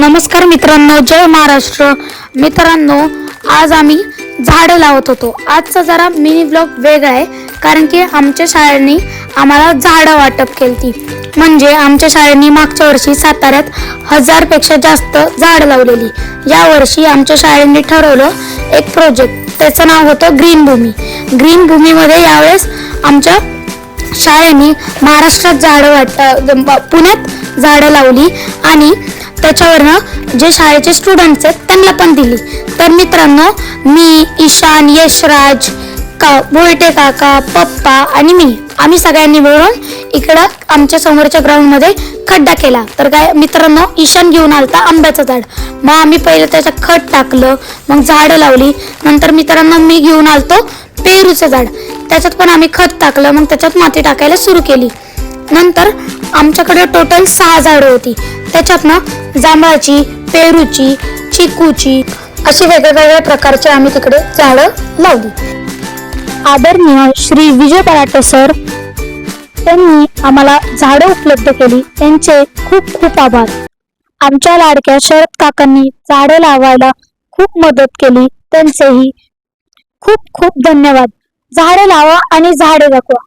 नमस्कार मित्रांनो जय महाराष्ट्र. मित्रांनो आज आम्ही झाडं लावत होतो. आजचा जरा मिनी ब्लॉग वेगळा आहे कारण की आमच्या शाळेने आम्हाला झाडं वाटप केली म्हणजे आमच्या शाळेने मागच्या वर्षी साताऱ्यात हजारपेक्षा जास्त झाडं लावलेली. या वर्षी आमच्या शाळेने ठरवलं एक प्रोजेक्ट त्याचं नाव होतं ग्रीन भूमी. ग्रीन भूमीमध्ये यावेळेस आमच्या शाळेने महाराष्ट्रात झाडं वाट पुण्यात झाडं लावली आणि त्याच्यावरनं जे शाळेचे स्टुडंट्स आहेत त्यांना पण दिली. तर मित्रांनो मी ईशान यशराज का बोलटे काका पप्पा आणि मी आम्ही सगळ्यांनी मिळून इकडं आमच्या समोरच्या ग्राउंडमध्ये खड्डा केला. तर काय मित्रांनो ईशान घेऊन आलता आंब्याचं झाड. मग आम्ही पहिलं त्याच्यात खत टाकलं मग झाडं लावली. नंतर मित्रांनो मी घेऊन आलतो पेरूचं झाड. त्याच्यात पण आम्ही खत टाकलं मग त्याच्यात माती टाकायला सुरू केली. नंतर आमच्याकडे टोटल सहा झाडं होती. त्याच्यात ना जांभळाची पेरूची चिकूची अशी वेगवेगळ्या प्रकारची आम्ही तिकडे झाडं लावली. आदरणीय श्री विजय पराटे सर त्यांनी आम्हाला झाडं उपलब्ध केली. त्यांचे खूप खूप आभार. आमच्या लाडक्या शरद काकांनी झाडं लावायला खूप मदत केली. त्यांचेही खूप खूप धन्यवाद. झाडे लावा आणि झाडे जगवा.